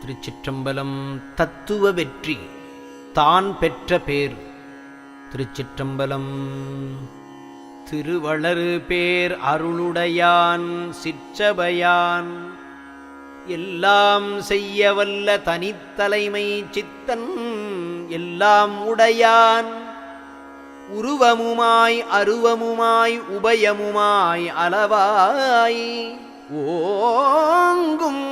திருச்சிற்றம்பலம் தத்துவ வெற்றி தான் பெற்ற பேர். திருச்சிற்றம்பலம் திருவளரு பேர் அருளுடையான் சிற்றபையான். எல்லாம் செய்ய வல்ல தனித்தலைமை சித்தன் எல்லாம் உடையான். உருவமுமாய் அருவமுமாய் உபயமுமாய் அளவாய். ஓங்கும்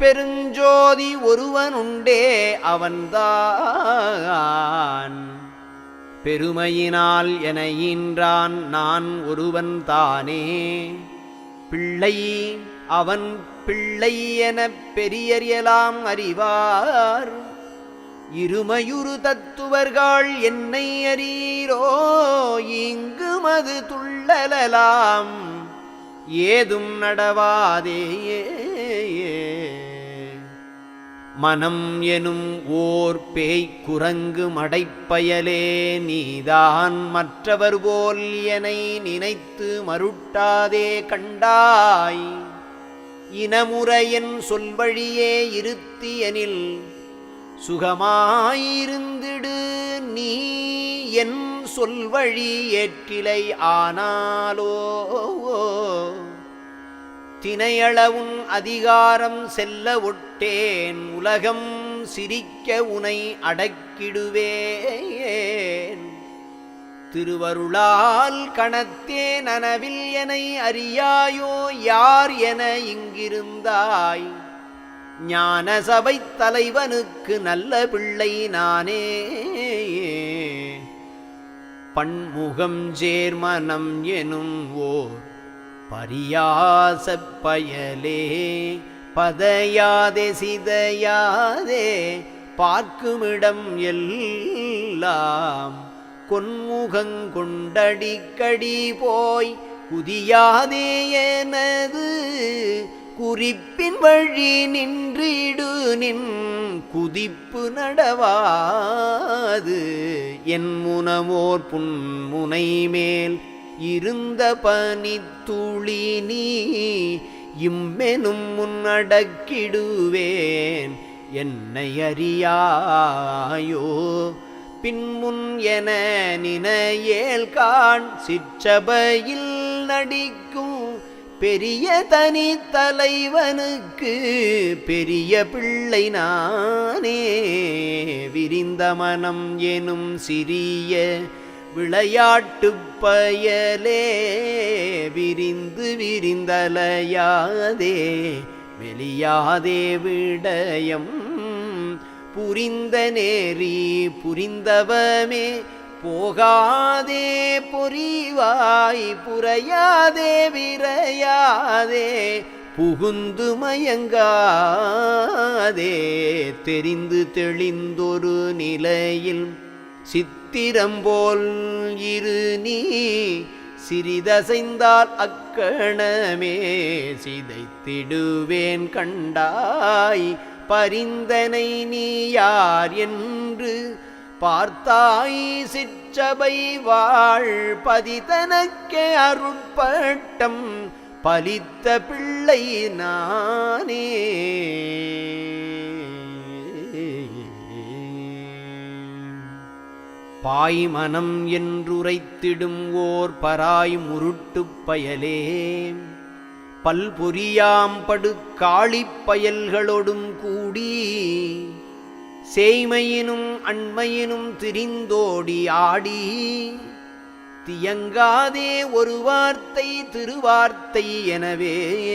அருட்பெருஞ்சோதி ஒருவனுண்டே அவன்தான். பெருமையினால் என ஈன்றான் நான் ஒருவன் தானே பிள்ளை அவன் பிள்ளை எனப் பெரியறியலாம் அறிவார். இருமையுறு தத்துவர்கள் என்னை அறியீரோ? இங்கு மது துள்ளலாம் ஏதும் நடவாதேயே. மனம் எனும் ஓர் பேய் குரங்கு மடைப்பயலே நீதான் மற்றவர் போல் எனை நினைத்து மருட்டாதே கண்டாய். இனமுறையின் சொல்வழியே இருத்தியனில் சுகமாயிருந்திடு நீ என் சொல்வழி ஏற்றிலை ஆனாலோ தினையளவுன் அதிகாரம் செல்ல ஒட்டேன் உலகம் சிரிக்க உனை அடக்கிடுவேன். திருவருளால் கணத்தே நனவில் என அறியாயோ யார் என இங்கிருந்தாய்? ஞான சபை தலைவனுக்கு நல்ல பிள்ளை நானே. பன்முகம் சேர்மனம் எனும் ஓர் பரியாசப் பயலே பதையாதே சிதையாதே பார்க்குமிடம் எல்லாம் கொன்முகங்கொண்டடிக்கடி போய் குதியாதே எனது குறிப்பின் வழி நின்றிடு நின் குதிப்பு நடவாது. என் முனமோர் புன்முனை மேல் இருந்த பனித்துளி நீ இம்மெனும் முன்னடக்கிடுவேன் என்னை அறியாயோ? பின்முன் என நினையேல் காண் சிற்றபையில் நடிக்கும் பெரிய தனி தலைவனுக்கு பெரிய பிள்ளை நானே. விரிந்த மனம் எனும் சிறிய விளையாட்டு பயலே விரிந்து விரிந்தலையாதே வெளியாதே விடயம். புரிந்த நேரி புரிந்தவமே போகாதே பொறிவாய் புறையாதே விரையாதே புகுந்து மயங்காதே தெரிந்து தெளிந்தொரு நிலையில் சித்த சித்திரம்போல் இரு நீ சிறிதசைந்தால் அக்கணமே சிதைத்திடுவேன் கண்டாய். பரிந்தனை நீ யார் என்று பார்த்தாய். சிற்றபை வாழ் பதிதனக்கே அருட்பட்டம் பலித்த பிள்ளை நானே. பாய்மனம் என்றுரைத்திடும் ஓர் பராய் முருட்டுப் பயலே. பல்பொரியாம் காளிப்பயல்களொடும் கூடி சேய்மையினும் அண்மையினும் திரிந்தோடி ஆடி. தியங்காதே ஒரு வார்த்தை திருவார்த்தை எனவே.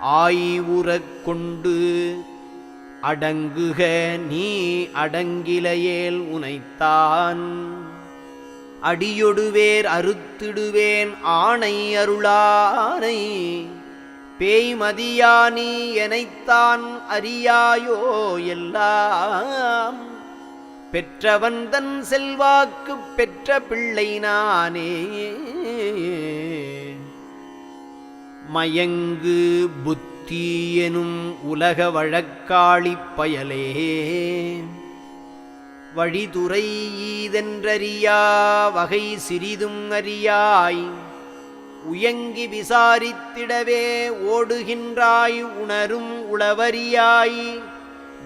ஆய்வுறக் கொண்டு அடங்குக நீ அடங்கிலையேல் உனைத்தான். அடியொடுவேர் அறுத்திடுவேன் ஆணை அருளானை. பேய்மதியா நீ எனைத்தான் அறியாயோ எல்லாம். பெற்றவன் தன் செல்வாக்கு பெற்ற பிள்ளை நானே. மயங்கு புத்தி தீயெனும் உலக வழக்காளிப் பயலே. வழிதுறை ஈதென்றறியா வகை சிறிதும் அறியாய். உயங்கி விசாரித்திடவே ஓடுகின்றாய் உணரும் உளவரியாய்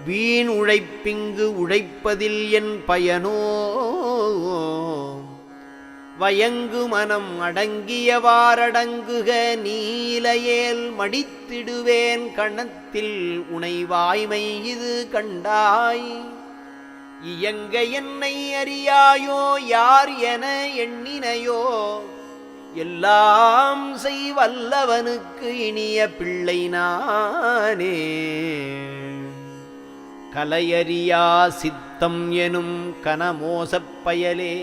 வீண் உழைப்பிங்கு உழைப்பதில் என் பயனோ. வயங்கு மனம் அடங்கியவாரடங்குக நீலையேல் மடித்திடுவேன் கணத்தில் உனைவாய்மை இது கண்டாய். இயங்க என்னை அறியாயோ யார் என எண்ணினையோ எல்லாம் செய்வல்லவனுக்கு இனிய பிள்ளை நானே. கலையறியா சித்தம் எனும் கனமோசப் பயலே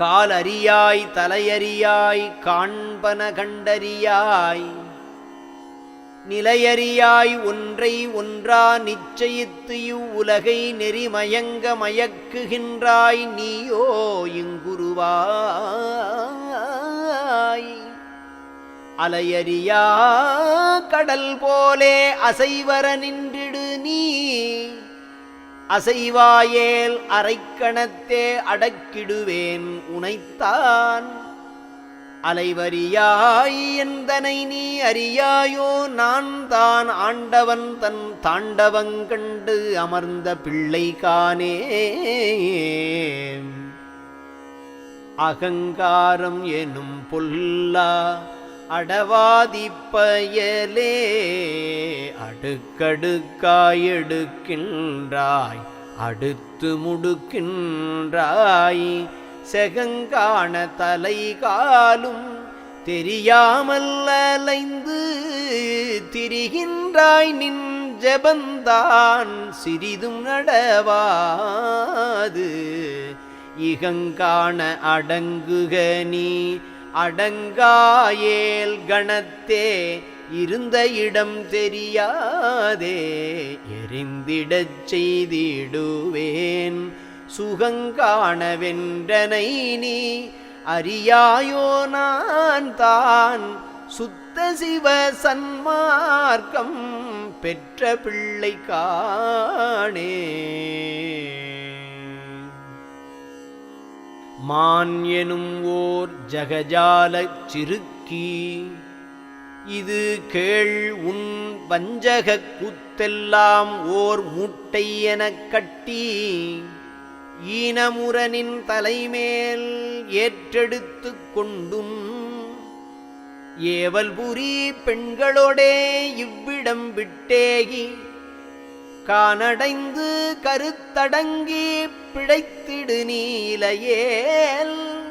காலறியாய் தலையறியாய் காண்பன கண்டறியாய். நிலையறியாய் ஒன்றை ஒன்றா நிச்சயித்து இவ்வுலகை நெறிமயங்க மயக்குகின்றாய் நீயோ இங்குருவாய். அலையறியா கடல் போலே அசைவர அசைவாயேல் அரைக்கணத்தே அடக்கிடுவேன் உனைத்தான். அலைவரியாய் எந்தனை நீ அறியாயோ நான் தான் ஆண்டவன் தன் தாண்டவங்கண்டு அமர்ந்த பிள்ளை காணே அகங்காரம் எனும் பொல்லா அடவாதிப்பயலே அடுக்கடுக்காயெடுக்கின்றாய் அடுத்து முடுக்கின்றாய். செகங்கான தலை காலும் தெரியாமல் அலைந்து திரிகின்றாய் நின் ஜபந்தான் சிறிதும் நடவாது. இகங்கான அடங்குக நீ அடங்காயேல் கணத்தே இருந்த இடம் தெரியாதே எரிந்திடச் செய்திடுவேன். சுகங்காணவென்றனை நீ அறியாயோ நான் தான். சுத்த சிவ சன்மார்க்கம் பெற்ற பிள்ளை காணே மான் எனும் ஓர் ஜகஜாலச் சிறுக்கி. இது கேள் உன் வஞ்சகக் கூத்தெல்லாம் ஓர் மூட்டை எனக் கட்டி. ஈனமுரனின் தலைமேல் ஏற்றெடுத்து கொண்டும். ஏவல்புரி பெண்களோடே இவ்விடம் விட்டேகி. கானடைந்து கருத்தடங்கி பிழைத்திடு நீலையேல்.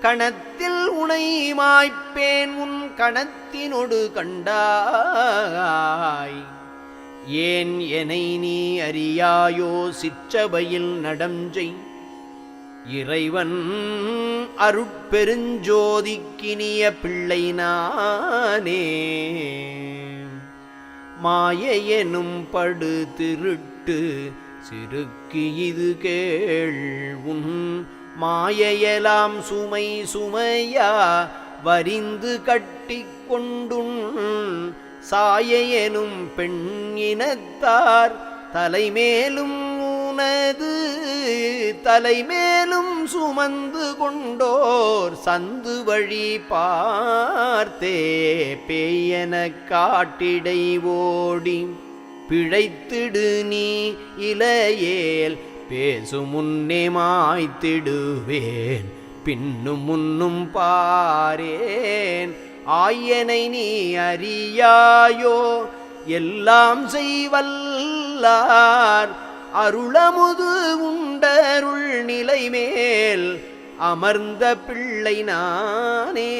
கணத்தில் உனைமாய்ப்பேன் உன் கணத்தினொடு கண்டாய். ஏன் எனை நீ அறியாயோ சிற்றபையில் நடஞ்செய். இறைவன் அருட்பெருஞ்சோதிக்கினிய பிள்ளை நானே. மாயையெனும் படு திருட்டு சிறுக்கு இது கேள்வும் உன் சுமை சுமையா வரிந்து கட்டி கொண்டுண் சாயெனும் பெண் இனத்தார் தலைமேலும் உனது தலைமேலும் சுமந்து கொண்டோர் சந்து வழி பார்த்தே பேயன காட்டிடை ஓடி பிழைத்திடு நீ இலையேல் பேசு முன்னே மாய்த்திடுவேன் பின்னும் முன்னும் பாரேன். ஆயனை நீ அறியாயோ? எல்லாம் செய்வல்லார் அருளமுது உண்டருள் நிலை மேல் அமர்ந்த பிள்ளை நானே.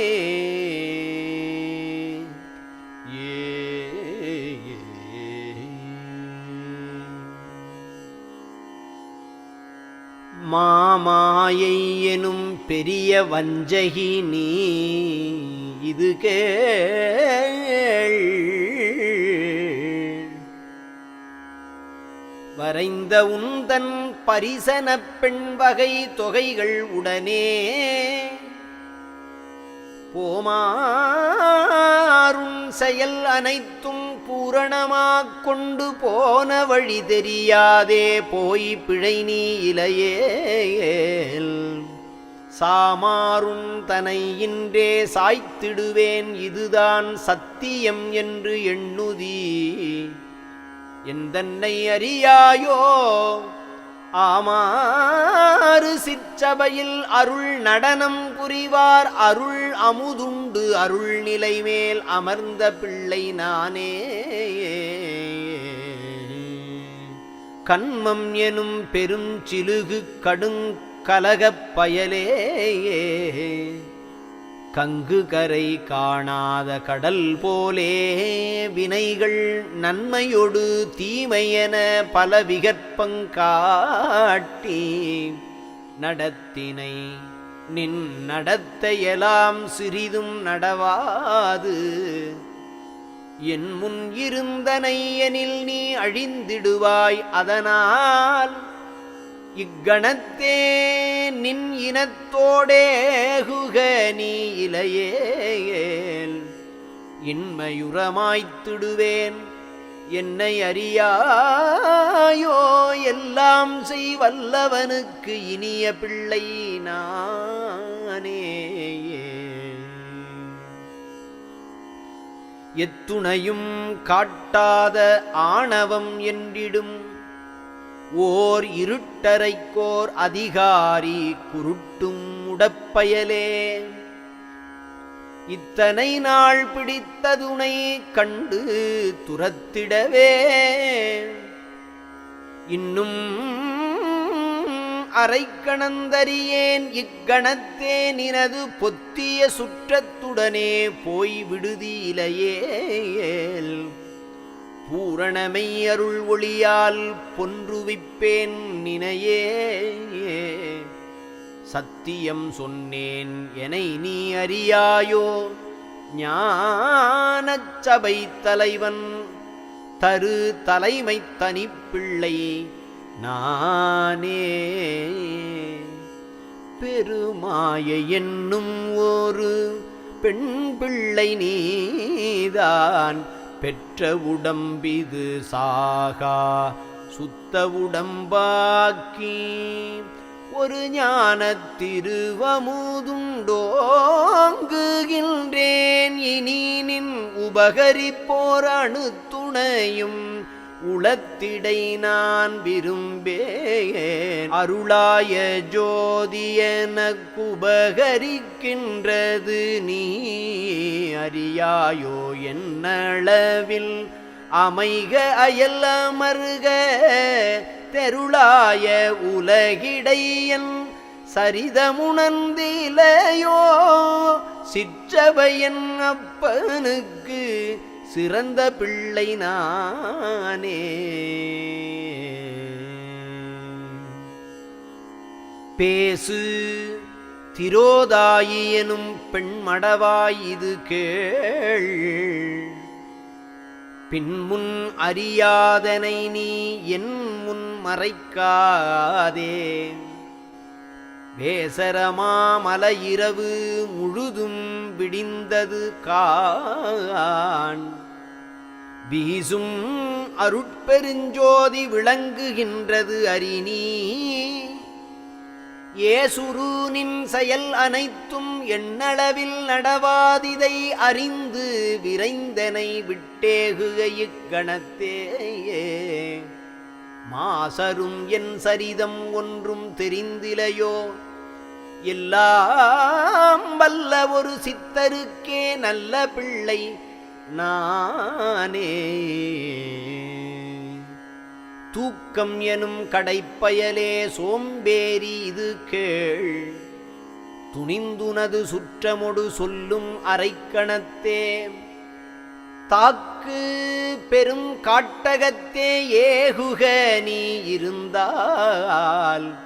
மாமாயை எனும் பெரிய வஞ்சகி நீ இது கேள். வரைந்த உந்தன் பரிசன பெண்வகை தொகைகள் உடனே போமாறும் செயல் அனைத்தும் பூரணமாக் கொண்டு போன வழி தெரியாதே போய் பிழை நீ இலையேல். சாமாறும் தனை இன்றே சாய்த்திடுவேன் இதுதான் சத்தியம் என்று எண்ணுதீ. எந்தன்னை அறியாயோ? ஆமாறு சிற்றபையில் அருள் நடனம் புரிவார். அருள் அமுதுண்டு அருள் நிலை மேல் அமர்ந்த பிள்ளை நானே. கண்மம் எனும் பெருஞ்சிலுகு கடுங்கலகப் பயலே. கங்கு கரை காணாத கடல் போலே வினைகள் நன்மையொடு தீமையென பல விகற்பங்காட்டி நடத்தினை. நின் நடத்தையெல்லாம் சிறிதும் நடவாது. என் முன் இருந்தனையனில் நீ அழிந்திடுவாய் அதனால் இக்கணத்தே நின் இனத்தோடேகுக நீ இலையேல் இன்மையுறமாய்த்திடுவேன் என்னை அறியாயோ? எல்லாம் செய்வல்லவனுக்கு இனிய பிள்ளை நானே எத்துணையும் காட்டாத ஆணவம் என்றிடும் ஓர் இருட்டரைக்கோர் அதிகாரி குருட்டும் உடப்பயலே இத்தனை நாள் பிடித்ததுனை கண்டு துரத்திடவே. இன்னும் அரைக்கணந்தறியேன் இக்கணத்தே நினது பொத்திய சுற்றத்துடனே போய் விடுதியிலையேல் பூரணமை அருள் ஒளியால் பொன்றுவிப்பேன் நினையே. சத்தியம் சொன்னேன் எனை நீ அறியாயோ. ஞானச் சபை தலைவன் தரு தலைமை தனிப்பிள்ளை நானே. பெருமாய என்னும் ஒரு பெண் பிள்ளை நீதான். பெற்ற உடம்பிது சாகா சுத்த உடம்பாக்கி ஒரு ஞான திருவமுதுண்டோங்குகின்றேன். இனி நின் உபகரிப்போர் அணுத்துணையும் உளத்திடை நான் விரும்பேன் அருளாய ஜோதியனக்குபகரிக்கின்றது நீ. அறியாயோ என்னளவில் அமைக அயல் அமருக. தெருளாய உலகிடையன் சரிதமுணர்ந்திலையோ. சிற்றவையன் அப்பனுக்கு சிறந்த பிள்ளை நானே. பேசு திரோதாயி எனும் பெண்மடவாய் இது கேள். பின்முன் அறியாதனை நீ என் முன் மறைக்காதே. வேசரமாமல இரவு முழுதும் விடிந்தது காண் வீசும் அருட்பெருஞ்சோதி விளங்குகின்றது அரிணி ஏசுரு நின் செயல் அனைத்தும் எண்ணளவில் நடவாதிதை அறிந்து விரைந்தனை விட்டேகுக இக்கணத்தேயே மாசரும் என் சரிதம் ஒன்றும் தெரிந்திலையோ. எல்லாம் வல்ல ஒரு சித்தருக்கே நல்ல பிள்ளை நானே. தூக்கம் எனும் கடைப்பயலே சோம்பேறி இது கேள். துணிந்துனது சுற்றமொடு சொல்லும் அரைக்கணத்தே. தாக்கு பெரும் காட்டகத்தே ஏகுக நீ இருந்தால்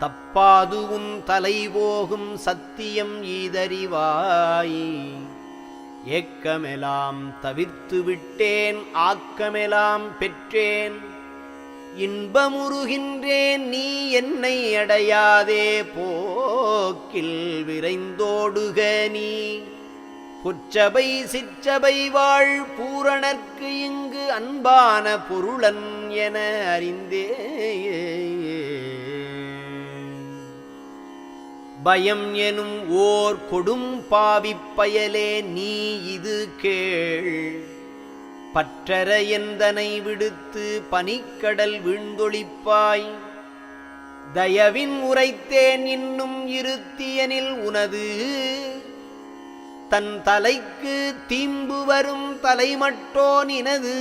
தப்பாது உன் தலை போகும் சத்தியம் ஈதறிவாய். ஏக்கமெலாம் தவிர்த்து விட்டேன் ஆக்கமெலாம் பெற்றேன். இன்பமுறுகின்றேன் நீ என்னை அடையாதே போக்கில் விரைந்தோடுக நீ. புற்றபை சிற்றபை வாழ் பூரணர்க்கு இங்கு அன்பான பொருளன் என அறிந்தே பயம் எனும் ஓர் கொடும் பாவிப்பயலே நீ இது கேள். பற்றற எந்தனை விடுத்து பனிக்கடல் வீழ்ந்தொழிப்பாய். தயவின் உரைத்தேன் இன்னும் இருத்தியனில் உனது. தன் தலைக்கு தீம்பு வரும் தலைமட்டோனினது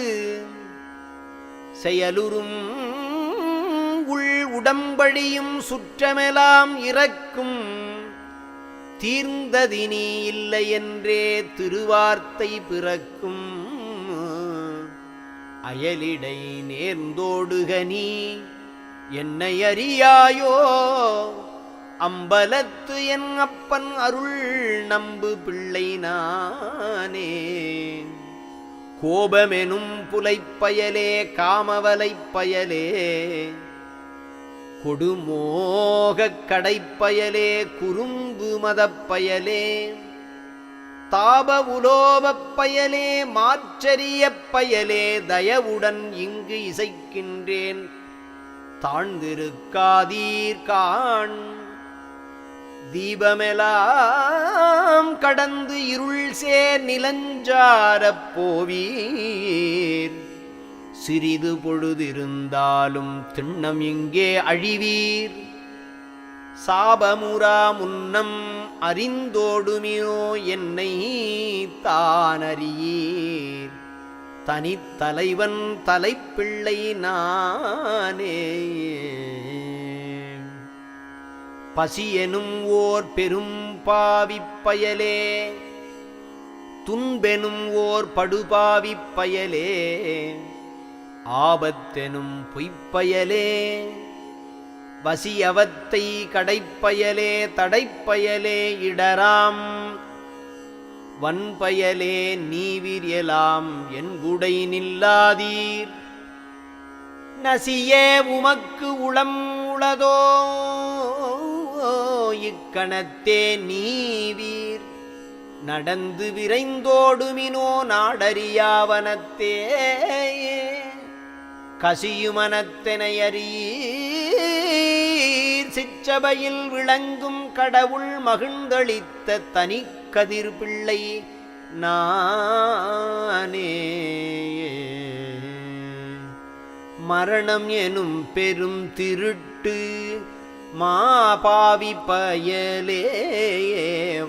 செயலுறும் உள் உடம்படியும் சுற்றமெலாம் இறக்கும். தீர்ந்ததினி இல்லை என்றே திருவார்த்தை பிறக்கும். அயலிடை நேர்ந்தோடுகனி என்னை அறியாயோ? அம்பலத்து என் அப்பன் அருள் நம்பு பிள்ளை நானே. கோபமெனும் புலைப்பயலே காமவலைப் பயலே. கொடுமோகக் கடைப்பயலே குறும்பு மதப்பயலே. தாப உலோபப் பயலே மாற்றரியப் பயலே தயவுடன் இங்கு இசைக்கின்றேன். தாழ்ந்திருக்காதீர்கான் தீபமெலாம் கடந்து இருள் சேர் நிலஞ்சாரப் போவீர். சிறிது பொழுதிருந்தாலும் திண்ணம் இங்கே அழிவீர்? சாபமுரா முன்னம் அறிந்தோடுமியோ என்னை தானறியீர். தனித்தலைவன் தலைப்பிள்ளை நானே. பசியெனும் ஓர் பெரும் பாவிப்பயலே துன்பெனும் ஓர் படுபாவிப்பயலே பயலே. ஆபத்தெனும் பொய்ப்பயலே. வசியவத்தை கடைப்பயலே தடைப்பயலே இடராம். வன்பயலே நீவிரியலாம் என் குடை நில்லாதீர். நசியே உமக்கு உளம் உளதோ இக்கணத்தே நீவீர். நடந்து விரைந்தோடுமினோ நாடறியாவனத்தேயே கசியுமனத்தனை அறியீர் சிற்றபையில் விளங்கும் கடவுள் மகிழ்ந்தளித்த தனி கதிர் பிள்ளை நானே. மரணம் எனும் பெரும் திருட்டு மாபாவி பயலே.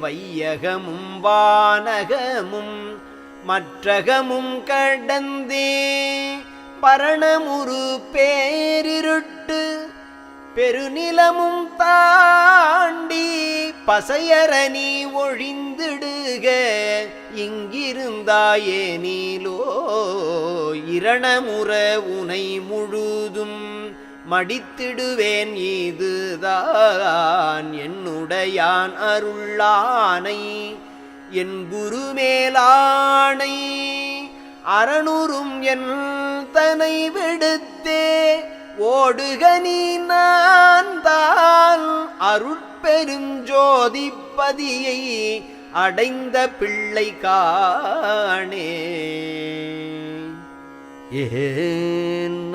வையகமும் வானகமும் மற்றகமும் கடந்தே. பரணமுரு பேரிருட்டு பெருநிலமும் தாண்டி பசையர நீ ஒழிந்திடுக இங்கிருந்தாயே நீலோ இரணமுற உனை முழுதும் மடித்திடுவேன் இதுதான் என்னுடையான் அருளானை. என் குருமேலானை அறநூறும் என் தனை விடுத்தே ஓடுகனி நீ நான் தான் அருட்பெருஞ்சோதிப்பதியை அடைந்த பிள்ளை காணே. ஏன்ன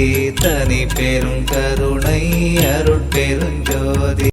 தனி பெரும் கருணை அருட்பெருஞ்சோதி